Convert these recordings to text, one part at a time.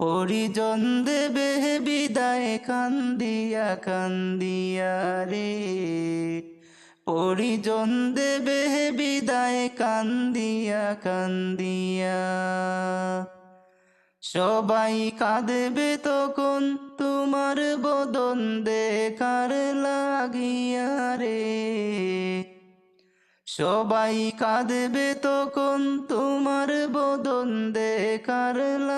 পরিজন দেবে বিদায় কান্দিয়া কান্দিয়া রে। পরিজন দেবে বিদায় কান্দিয়া কান্দিয়া। সবাই কাঁদবে তখন তোমার বদন দেখার লাগিয়া রে। সবাই কাঁদবে তখন তোমার বদন দেখার লাগিয়া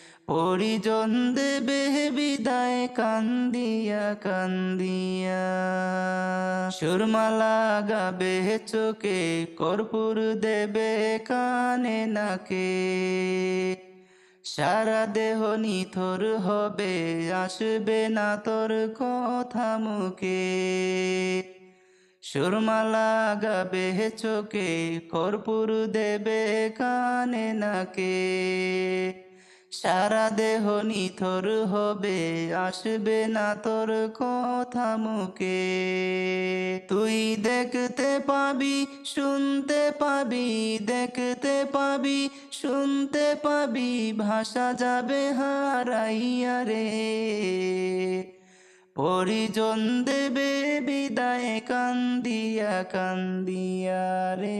পরিজন দেবে বিদায়, কান্দিয়া কান্দিয়া। সুরমালা গাবে চোখে, কর্পূর দেবে কানে, নাকে। সারা দেহ নিথর হবে, আসবে না তোর কথা মুখে। সুরমালা গাবে চোখে, কর্পূর দেবে কানে, নাকে। সারা দেহ নিথর হবে, আসবে না তোর কথা মুখে। তুই দেখতে পাবি, শুনতে পাবি, দেখতে পাবি, শুনতে পাবি, ভাষা যাবে হারাইয়া রে। পরিজন দেবে বিদায়, কান্দিয়া কান্দিয়া রে।